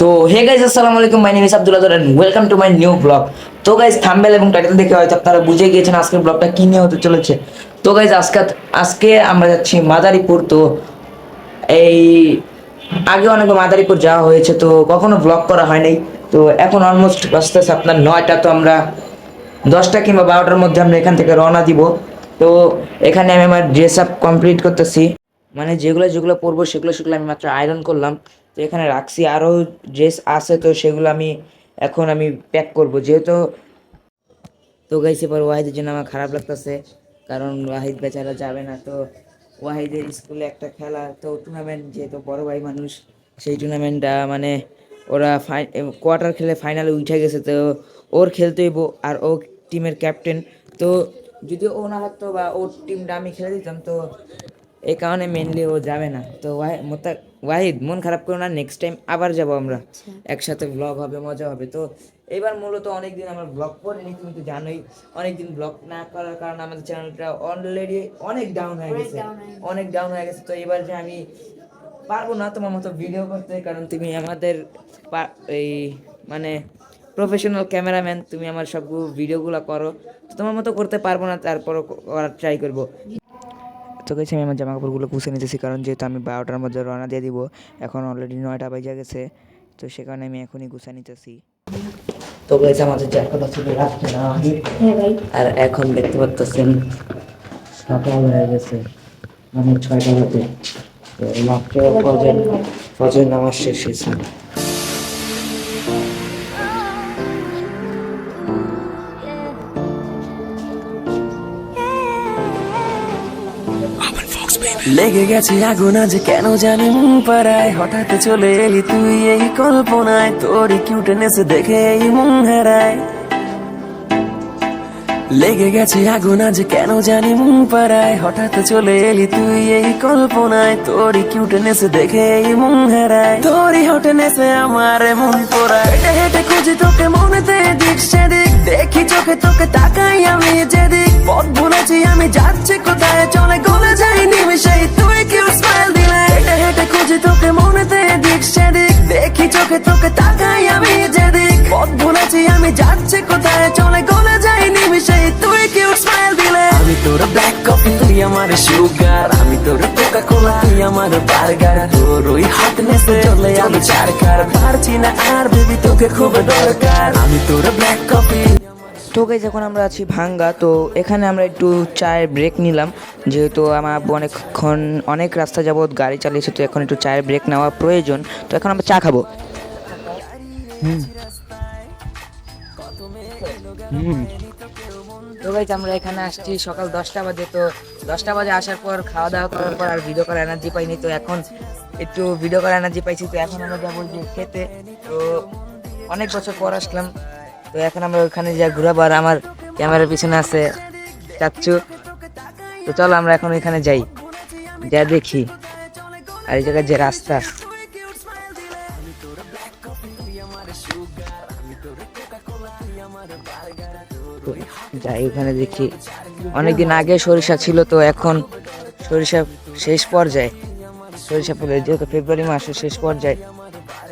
তো হে গাইজ আসসালামু আলাইকুম my name is Abdullah and welcome to my new blog তো গাইজ থাম্বেল এবং টাইটেল দেখে হয়তো আপনারা বুঝে গিয়েছেন আজকের ব্লগটা কি নিয়ে হতে চলেছে। তো গাইজ আজকে আজকে আমরা যাচ্ছি মাদারীপুর, তো এই, আগে অনেক মাদারীপুর যাওয়া হয়েছে, তো কখনো ব্লগ করা হয়নি তো এখন অলমোস্ট বাজতেছে আপনার নয়টা, তো আমরা দশটা কিংবা বারোটার মধ্যে আমরা এখান থেকে রওনা দিব। তো এখানে আমি আমার ড্রেস আপ কমপ্লিট করতেছি। মানে যেগুলো যেগুলো পরবো সেগুলো সেগুলো আমি মাত্র আয়রন করলাম। তো এখানে রাখছি। আরও ড্রেস আছে তো সেগুলো আমি এখন আমি প্যাক করব। যেহেতু তো গাইছে পর ওয়াহিদের জন্য আমার খারাপ লাগতেছে। কারণ ওয়াহিদ বেচারা যাবে না। তো ওয়াহিদের স্কুলে একটা খেলা, তো টুর্নামেন্ট যেহেতু বড় ভাই মানুষ, সেই টুর্নামেন্টটা মানে ওরা ফাই কোয়ার্টার খেলে ফাইনালে উঠে গেছে। তো ওর খেলতেই আর ও টিমের ক্যাপ্টেন তো যদি ও না থাকতো বা ওর টিমটা আমি খেলে দিতাম, তো এই কারণে মেনলি ও যাবে না। তো ওয়াহি- মোতা- ওয়াহিদ মন খারাপ করো না নেক্সট টাইম আবার যাব আমরা। একসাথে ব্লগ হবে মজা হবে। তো এবার মূলত অনেকদিন আমরা ব্লগ করিনি তুমি তো জানোই। অনেকদিন ব্লগ না করার কারণে আমাদের চ্যানেলটা অলরেডি অনেক ডাউন হয়ে গেছে। অনেক ডাউন হয়ে গেছে। তো এবার যে আমি পারব না তোমার মতো ভিডিও করতে কারণ তুমি আমাদের এই মানে প্রফেশনাল ক্যামেরাম্যান তুমি আমার সব ভিডিওগুলো করো। তোমার মতো করতে পারব না তারপরও করার ট্রাই করব। তো গেছি আমি আমার জামা কাপড়গুলো পুষে নিতেছি কারণ যেহেতু আমি বারোটার মধ্যে রওনা দিয়ে দিব এখন অলরেডি নয়টা বাজে গেছে তো সে কারণে আমি এখনই গুছা নিতেছি। তো গেছে আমাদের যার কথা ছিল রাখতে না হ্যাঁ আর এখন দেখতে পাচ্ছেন সকাল হয়ে গেছে মানে ছয়টা বাজে। তো মাত্র ফজর ফজর নামাজ শেষ হয়েছে। লেগে গেছে আগুন আজ কেন জানি মন পাড়ায়? হঠাৎ চলে এলি তুই এই কল্পনায়। তোর কিউটেনেস দেখে এই মন হারায়। লেগে গেছে আগুন আজ কেন জানি মন পাড়ায়? হঠাৎ চলে এলি তুই এই কল্পনায়। তোর কিউটনেস দেখে এই মন হারায়। তোরই হটনেসে আমার মন পড়ায়। হেঁটে হেঁটে খুঁজি তোকে মনেতে দিক সেদিক। দেখি চোখে তোকে তাকাই আমি যেদিক। পথ ভুলেছি আমি যাচ্ছি কোথায়? চলে গলে যাই নিমিশেই তুই কিউ স্মাইল দিলে। হেঁটে হেঁটে খুঁজি তোকে মনেতে দিক সেদিক। দেখি চোখে তোকে তাকাই আমি যেদিক। পথ ভুলেছি আমি যাচ্ছি কোথায়? চলে গলে যাই নিমিশেই ব্ল্যাক কফি তুই আমার সুগার আমি তোর কোকা কোলা তুই আমার বার্গার তোর ওই হাত নেসে চলে আমি চার কার পারছি না আর বেবি তোকে খুব দরকার। আমি তোর ব্ল্যাক কফি তো গাইজ এখন আমরা আছি ভাঙ্গা তো এখানে আমরা একটু চায়ের ব্রেক নিলাম। যেহেতু আমার আব্বু অনেকক্ষণ অনেক রাস্তা যাবৎ গাড়ি চালিয়েছে তো এখন একটু চায়ের ব্রেক নেওয়া প্রয়োজন। তো এখন আমরা চা খাব। হুম। তো গাইজ আমরা এখানে আসছি সকাল দশটা বাজে, তো দশটা বাজে আসার পর খাওয়া দাওয়া করার পর আর ভিডিও করার এনার্জি পাইনি, তো এখন একটু ভিডিও করার এনার্জি পাইছি, তো এখন আমরা যাব যে খেতে। তো অনেক বছর পর আসলাম, তো এখন আমরা ওখানে যা ঘুরাবো আর আমার ক্যামেরার পিছনে আছে চাচ্ছু তো চলো আমরা এখন ওইখানে যাই, যা দেখি। আর এই জায়গায় যে রাস্তা যাই ওখানে দেখি। অনেকদিন আগে সরিষা ছিল তো এখন সরিষা শেষ পর্যায়ে। সরিষা ফুলের যেহেতু ফেব্রুয়ারি মাসের শেষ পর্যায়ে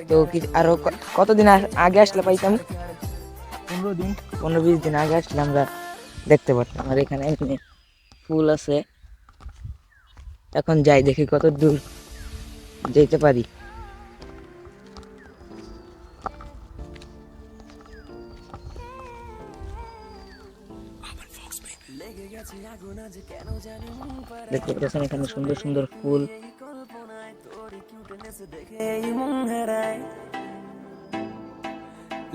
তো কি আরও কতদিন আগে আসলে পাইতাম? পনেরো দিন। পনেরো বিশ দিন আগে আসলে আমরা দেখতে পারতাম আর এখানে এখানে ফুল আছে। এখন যাই দেখি কত দূর যেতে পারি। দেখতে পাচ্ছেন এখানে সুন্দর সুন্দর ফুল।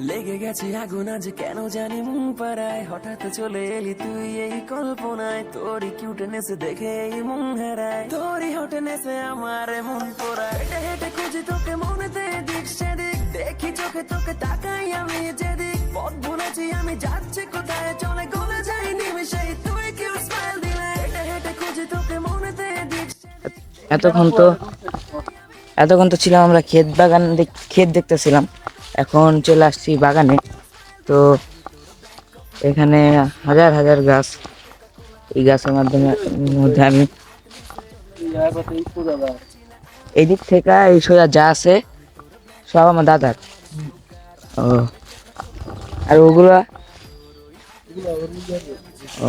লেগে গেছে আগুন আজ কেন জানি মন পাড়ায়? হঠাৎ চলে এলি তুই এই কল্পনায়। তোর কিউটনেস দেখে এই মন হারায়। তোরই হটনেসে আমার মন পড়ায়। হেঁটে হেঁটে খুঁজি তোকে মনেতে দিক, সেদিক দেখি চোখে তোকে তাকাই আমি যেদিক। পথ ভুলেছি আমি, যাচ্ছি কোথায়? চলে গলে যাই নিমিশেই এতক্ষণ তো এতক্ষণ তো ছিলাম আমরা ক্ষেত বাগান ক্ষেত দেখতেছিলাম। এখন চলে আসছি বাগানে। তো এখানে হাজার হাজার গাছ। এই গাছের মাধ্যমে, মধ্যে আমি এই দিক থেকে এই সোজা যা আছে, সব আমার দাদার। ও। আর ওগুলো ও।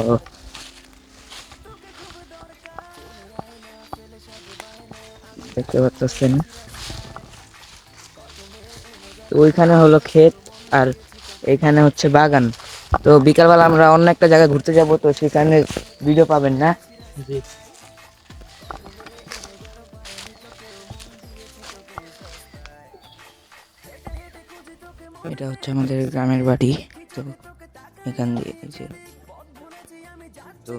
দেখতে পাচ্ছেন তো ওইখানে হলো ক্ষেত আর এখানে হচ্ছে বাগান। তো বিকালবেলা আমরা অন্য একটা জায়গায় ঘুরতে যাব তো সেখানে ভিডিও পাবেন না? এটা হচ্ছে আমাদের গ্রামের বাড়ি। তো এখান দিয়ে যে তো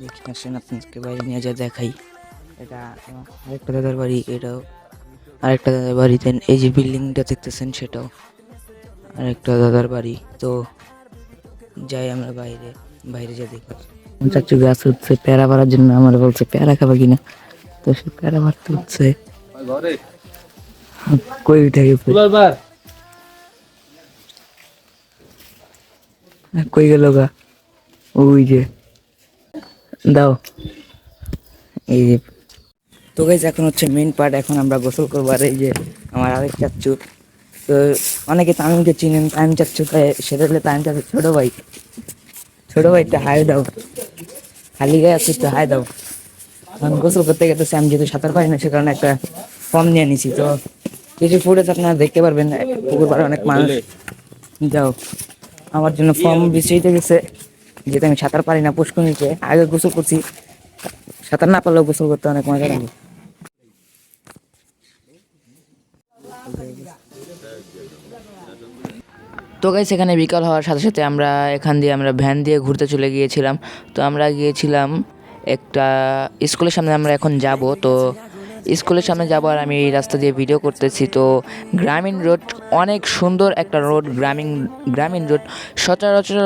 দেখি আসেন আপনাকে বাইরে নিয়ে যা দেখাই। এটা আরেকটা দাদার বাড়ি এটাও। আরেকটা দাদার বাড়িতে এই যে বিল্ডিংটা দেখতেছেন সেটাও। আরেকটা দাদার বাড়ি তো যাই আমরা বাইরে বাইরে যা দেখি। চাচু গাছ হচ্ছে প্যারা মারার জন্য আমার বলছে প্যারা খাবে কিনা? তো সে প্যারা মারতে হচ্ছে। কই উঠে গেছে? কই গেল গা? ওই যে। দাও। এই যে তো গাইজ এখন হচ্ছে মেন পার্ট এখন আমরা গোসল করব। আর এই যে আমার আরেক চাচ্চু, তো অনেকে তামিমকে চিনেন, তামিম তাই সেটা হলে তামিম চাচ্চু ছোটো ভাই, ছোট ভাইটা হাই দাও। খালি গায়ে আছে, একটু হাই দাও। আমি গোসল করতে গেতেছি আমি যেহেতু সাঁতার পারি না, সে কারণে একটা ফর্ম নিয়ে নিছি। তো কিছু ফুটেজ আপনারা দেখতে পারবেন, পুকুর পাড়ে অনেক মানুষ। যাও। আমার জন্য ফর্ম বিছড়িতে গেছে যেহেতু আমি সাঁতার পারি না পুষ্করিতে আগে গোসল করছি। সাঁতার না পারলেও গোসল করতে অনেক মজা লাগে। তো গাইস এখানে বিকাল হওয়ার সাথে সাথে আমরা এখান দিয়ে আমরা ভ্যান দিয়ে ঘুরতে চলে গিয়েছিলাম। তো আমরা গিয়েছিলাম একটা স্কুলের সামনে আমরা এখন যাব। তো স্কুলের সামনে যাব আর আমি এই রাস্তা দিয়ে ভিডিও করতেছি। তো গ্রামীণ রোড অনেক সুন্দর একটা রোড, গ্রামীণ গ্রামীণ রোড। সচরাচর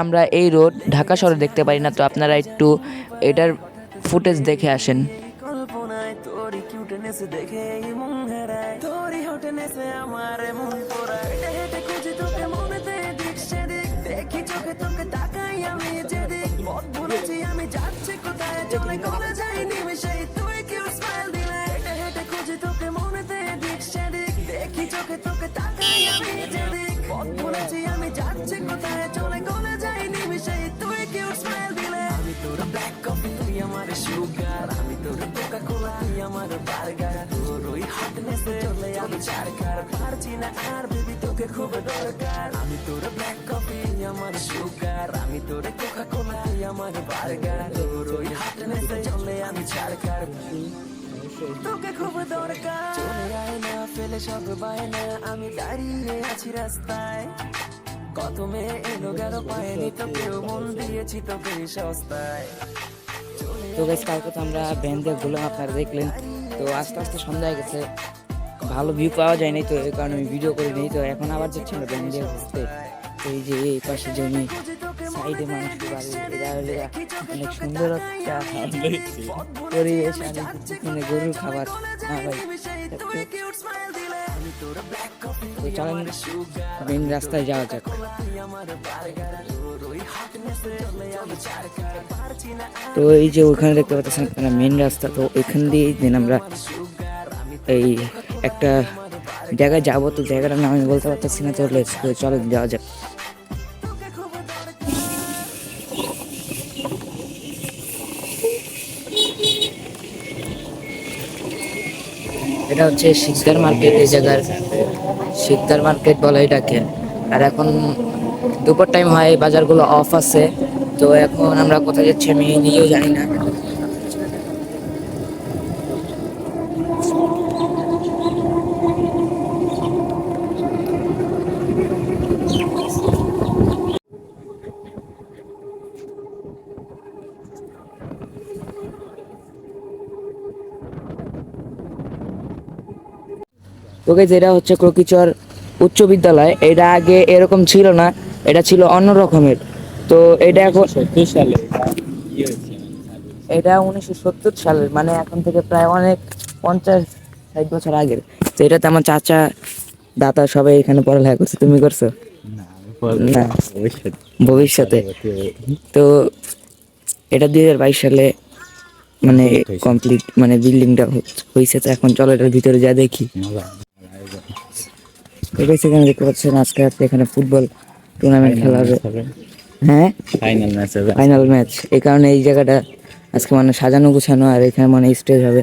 আমরা এই রোড ঢাকা শহরে দেখতে পারি না। তো আপনারা একটু এটার ফুটেজ দেখে আসেন। হটনেসে আমার মন পড়ায় হেঁটে তোকে মনেতে দিক সেদিক। দেখি চোখে তোকে তাকাই আমি যেদিক। আমি যাচ্ছি কোথায়? চলে নিমেষেই তুই কিউ স্মাইল দিলে? হেঁটে হেঁটে খুঁজি তোকে মনেতে দিক সেদিক। দেখি চোখে তোকে তাকাই আমি যেদিক। আমি যাচ্ছি কোথায়? চলে গলে যাই নিমেষেই তুই কিউ স্মাইল দিলে? আমি তোর ব্ল্যাক কফি তুই আমার সুগার আমি তোর কোকা কোলা তুই আমার বার্গার চারকার পারছি না আর, বেবি তোকে খুব দরকার। আমি তোর ব্ল্যাক কফি আমার সুগার আমি তোর কোকা কোলা আমার বার্গার তোর ওই চলে আমি চারকার তোকে খুব দরকার। চলে আয় না, ফেলে সব বায়না। আমি দাঁড়িয়ে আছি রাস্তায়। কত মেয়ে এলো গেল পায়নি মন দিয়েছি তোকে সস্তায়। তো গাইস আমরা দিয়ে ঘুরলাম, আপনারা দেখলেন। তো আস্তে আস্তে সন্ধ্যা হয়ে গেছে। ভালো ভিউ পাওয়া যায় যায়নি তো এই কারণে আমি ভিডিও করে নিই। তো এখন আবার যাচ্ছি আমরা ভ্যান দিয়ে ঘুরতে এই যে এই পাশে জমি সাইডে মানুষ বাড়ি অনেক সুন্দর একটা মানে গরুর খাবার হ্যাঁ ভাই মেন রাস্তায় যাওয়া যাক। তো এই যে ওখানে দেখতে পাচ্ছেন মেন রাস্তা, তো এখান দিয়েই দেন আমরা এই একটা জায়গায় যাব তো, জায়গাটার নাম আমি বলতে পারতেছি না চলে চলে যাওয়া যাক। এটা হচ্ছে শিকদার মার্কেট, এই জায়গার শিকদার মার্কেট বলে এটাকে। আর এখন দুপুর টাইম হয়, বাজারগুলো অফ আছে, তো এখন আমরা কোথায় যাচ্ছি আমি নিজেও জানি না। ওকে যেটা হচ্ছে ক্রকিচর উচ্চ বিদ্যালয় এটা আগে এরকম ছিল না এটা ছিল অন্য রকমের। তো এটা এখন সালে ইয়ে এটা উনিশশো সত্তর সালের মানে এখন থেকে প্রায় অনেক পঞ্চাশ ষাট বছর আগের। তো এটাতে আমার চাচা দাদা সবাই এখানে পড়ালেখা করছে তুমি করছ? না ভবিষ্যতে। তো এটা দুই হাজার বাইশ সালে মানে কমপ্লিট মানে বিল্ডিংটা হয়েছে তো এখন চলো এটার ভিতরে যা দেখি। তো এখানে দেখতে পাচ্ছেন আজকে রাত্রে এখানে ফুটবল টুর্নামেন্ট খেলা হবে। হ্যাঁ? ফাইনাল ম্যাচ হবে। ফাইনাল ম্যাচ এই কারণে এই জায়গাটা আজকে মানে সাজানো গুছানো আর এখানে মানে স্টেজ হবে।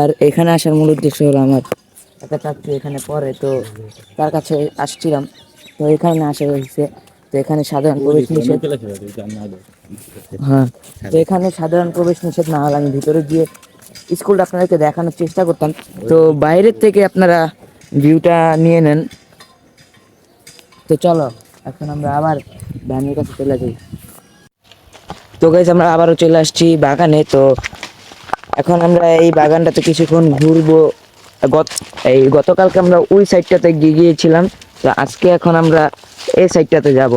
আর এখানে আসার মূল উদ্দেশ্য হলো আমার একটা চাকরি এখানে পড়ে তো তার কাছে আসছিলাম। তো এখানে আসা হয়েছে। তো এখানে সাধারণ প্রবেশ নিষেধ হ্যাঁ। তো এখানে সাধারণ প্রবেশ নিষেধ না হলে আমি ভিতরে গিয়ে স্কুলটা আপনাদেরকে দেখানোর চেষ্টা করতাম। তো বাইরের থেকে আপনারা ভিউটা নিয়ে নেন। তো চলো, এখন আমরা আবার ভ্যানের কাছে চলে যাই। তো গাইজ আমরা আবারও চলে আসছি বাগানে। তো এখন আমরা এই বাগানটাতে কিছুক্ষণ ঘুরবো। গত, এই গতকালকে আমরা ওই সাইডটাতে গিয়ে গিয়েছিলাম। তো আজকে এখন আমরা এই সাইডটাতে যাব।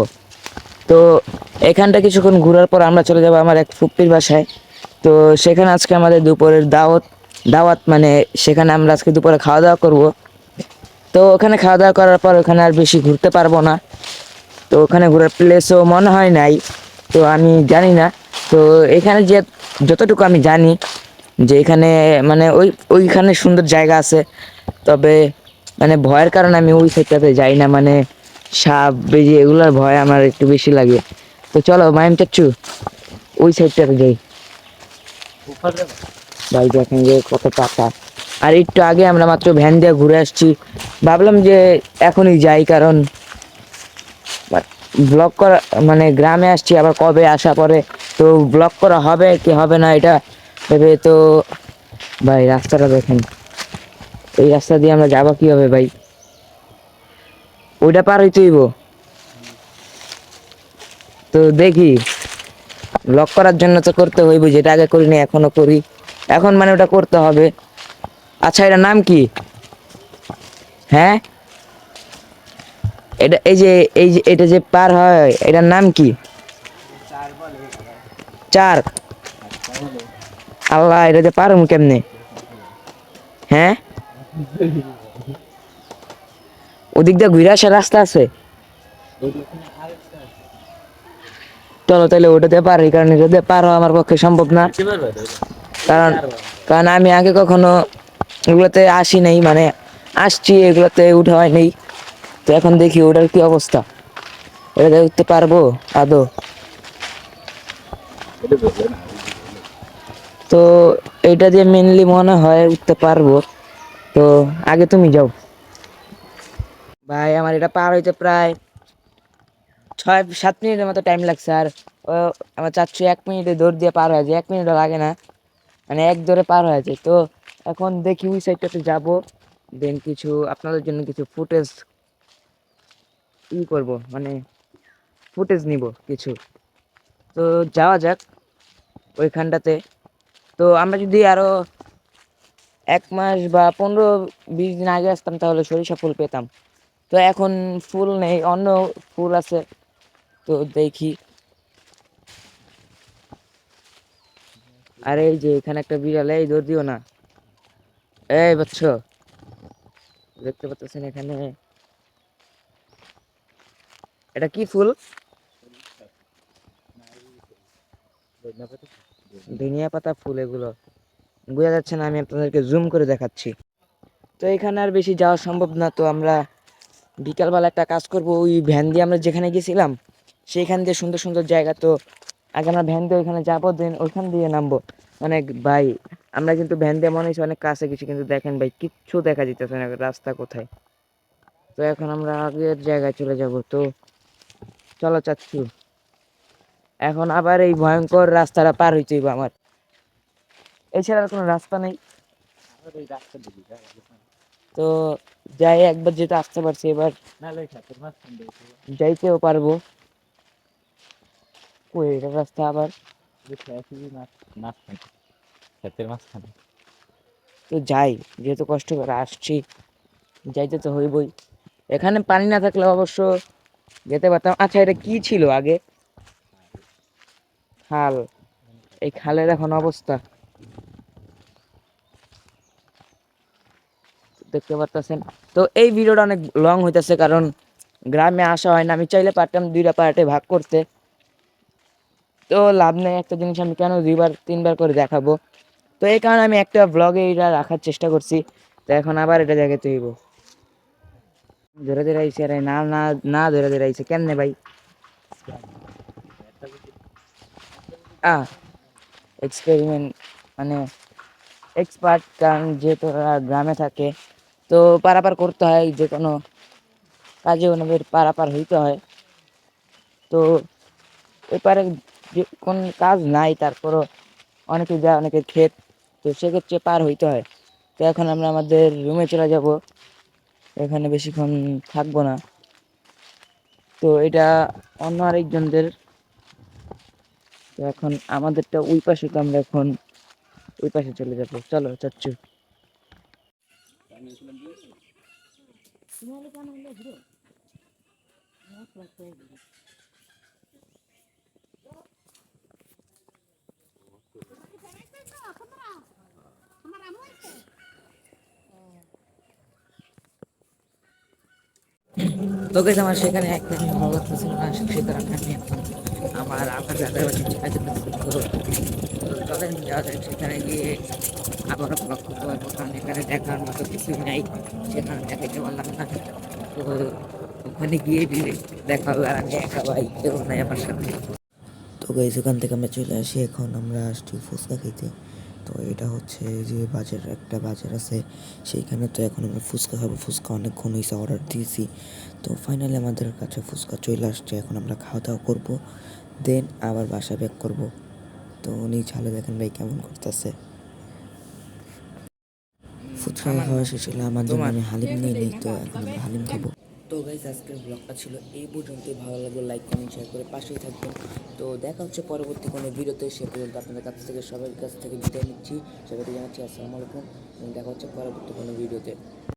তো এখানটা কিছুক্ষণ ঘোরার পর আমরা চলে যাব আমার এক ফুপ্পির বাসায়। তো সেখানে আজকে আমাদের দুপুরের দাওয়াত দাওয়াত মানে সেখানে আমরা আজকে দুপুরে খাওয়া দাওয়া করব। তো ওখানে খাওয়া দাওয়া করার পর ওখানে আর বেশি ঘুরতে পারব না। তো ওখানে ঘোরার প্লেসও মনে হয় নাই। তো আমি জানি না। তো এখানে যে যতটুকু আমি জানি যে এখানে মানে ওই ওইখানে সুন্দর জায়গা আছে। তবে মানে ভয়ের কারণে আমি ওই সাইডটাতে যাই না। মানে সাপ বেজি এগুলোর ভয় আমার একটু বেশি লাগে। তো চলো মাইম চাচ্ছু ওই সাইডটাতে যাই। ভাই দেখেন যে কত টাকা। আর একটু আগে আমরা মাত্র ভ্যান দিয়ে ঘুরে আসছি। ভাবলাম যে এখনই যাই, কারণ ব্লগ করা মানে গ্রামে আসছি, আবার কবে আসা পরে? তো ব্লগ করা হবে কি হবে না এটা ভেবে তো ভাই রাস্তাটা দেখেন। এই রাস্তা দিয়ে আমরা যাব কীভাবে ভাই? ওইটা পার হইতে হইব। তো দেখি ব্লগ করার জন্য তো করতে হইব যেটা আগে করিনি এখনও করি। এখন মানে ওটা করতে হবে। আচ্ছা এটার নাম কি? হ্যাঁ? এটা এই যে এই যে, এটা যে পার হয়, এটার নাম কি? চার। আল্লাহ, এটা যে পারুম কেমনে? হ্যাঁ? ওদিক দিয়ে ঘুরে আসার রাস্তা আছে? চলো তাহলে ওটাতে পার কারণে ওটাতে পার হওয়া আমার পক্ষে সম্ভব না। কারণ কারণ আমি আগে কখনো এগুলোতে আসি নাই মানে আসছি, এগুলোতে উঠা হয় নাই। তো এখন দেখি ওটার কি অবস্থা। এটা উঠতে পারব, আদৌ। তো এটা দিয়ে মেনলি মনে হয় উঠতে পারব। তো আগে তুমি যাও। ভাই, আমার এটা পার হইতে প্রায় ছয়, সাত মিনিটের মতো টাইম লাগছে, আর আমার চাচ্ছু এক মিনিটে দৌড় দিয়ে পার হয়ে যায়। এক মিনিটও লাগে না। মানে এক দৌড়ে পার হয়ে যায়। তো এখন দেখি ওই সাইডটাতে যাব দেন কিছু আপনাদের জন্য কিছু ফুটেজ ই করব মানে ফুটেজ নিব কিছু। তো যাওয়া যাক ওইখানটাতে। তো আমরা যদি আরও এক মাস বা পনেরো বিশ দিন আগে আসতাম তাহলে সরিষা ফুল পেতাম। তো এখন ফুল নেই, অন্য ফুল আছে। তো দেখি। আরে এই যে এখানে একটা বিড়াল, এই দিও না। এই বাচ্চ, দেখতে পাচ্ছেন এখানে। এটা কি ফুল? ধনিয়া পাতা ফুল এগুলো। বোঝা যাচ্ছে না, আমি আপনাদেরকে জুম করে দেখাচ্ছি। তো এখানে আর বেশি যাওয়া সম্ভব না, তো আমরা বিকালবেলা একটা কাজ করব। ওই ভ্যান দিয়ে আমরা যেখানে গেছিলাম সেইখান দিয়ে সুন্দর সুন্দর জায়গা তো আগে আমরা ভ্যান দিয়ে ওইখানে যাব দেন ওইখান দিয়ে নামবো। অনেক ভাই আমরা কিন্তু ভ্যান দিয়ে মনে হচ্ছে অনেক কাছে গেছি কিন্তু দেখেন ভাই কিচ্ছু দেখা যেতেছে না রাস্তা কোথায়? তো এখন আমরা আগের জায়গায় চলে যাব তো চলো চাচ্ছু এখন আবার এই ভয়ঙ্কর রাস্তাটা পার হইতে আমার। এছাড়া আর কোনো রাস্তা নেই। তো যাই একবার যেটা আসতে পারছি এবার যাইতেও পারব। এটা রাস্তা আবার ক্ষেতের মাঝখানে। তো যাই যেহেতু কষ্ট করে আসছি যাইতে তো হইবই। এখানে পানি না থাকলে অবশ্য যেতে পারতাম। আচ্ছা এটা কি ছিল আগে? খাল। এই খালের এখন অবস্থা। দেখতে পারতেছেন। তো এই ভিডিওটা অনেক লং হইতেছে কারণ গ্রামে আসা হয় না। আমি চাইলে পারতাম দুইটা পার্টে ভাগ করতে। তো লাভ নেই একটা জিনিস আমি কেন দুইবার, তিনবার করে দেখাবো? তো এই কারণে আমি একটা ব্লগে এটা রাখার চেষ্টা করছি। তো এখন আবার এটা দেখাতে হইব। ধরে ধরে আইছে রে না না না ধরে ধরে আইছে, কেমনে ভাই? আ এক্সপেরিমেন্ট মানে এক্সপার্ট কারণ যেহেতু গ্রামে থাকে, তো পারাপার করতে হয়, যে কোনো কাজে ওনাদের পারাপার হইতে হয়। তো এপারে কোন কাজ নাই, তারপরও অনেকে যায়, অনেকে ক্ষেত তো সেক্ষেত্রে পার হইতে হয়। তো এখন আমরা আমাদের রুমে চলে যাব। এখানে বেশিক্ষণ থাকব না। তো এটা অন্য আরেকজনদের। তো এখন আমাদেরটা ওই পাশে তো আমরা এখন ওই পাশে চলে যাব। চলো চাচ্ছু তো গেছে আমার সেখানে একদম ভালো লাগতেছিল না সে কারণে আমি আমার আমার দাদার বাড়ি সেখানে গিয়ে আবারও ব্লগ করতে পারব, কারণ এখানে দেখার মতো কিছুই নাই। সেখানে দেখাইতে পারলাম না। তো ওখানে গিয়ে দেখা হবে আমি একা ভাই কেউ নাই আমার সাথে তো গাইজ ওখান থেকে আমরা চলে আসি। এখন আমরা আসছি ফুচকা খেতে। তো এটা হচ্ছে যে বাজার একটা বাজার আছে সেইখানে তো এখন আমরা ফুচকা খাব। ফুচকা অনেকক্ষণ হয়েছে অর্ডার দিয়েছি। তো ফাইনালি আমাদের কাছে ফুচকা চলে আসছে এখন আমরা খাওয়া দাওয়া করব দেন আবার বাসা ব্যাক করব। তো উনি ঝালে দেখেন ভাই কেমন করতেছে। ফুচকা খাওয়া শেষ হলে আমার জন্য আমি হালিম নিয়ে নিই তো এখন হালিম খাব। তো গাইজ আজকের ব্লগটা ছিল এই পর্যন্তই। ভালো লাগল লাইক কমেন্ট শেয়ার করে পাশেই থাকবেন। তো দেখা হচ্ছে পরবর্তী কোনো ভিডিওতে। সে পর্যন্ত আপনাদের কাছ থেকে, সবার কাছ থেকে বিদায় নিচ্ছি। সবাইকে জানাচ্ছি, আসসালামু আলাইকুম। দেখা হচ্ছে পরবর্তী কোনো ভিডিওতে।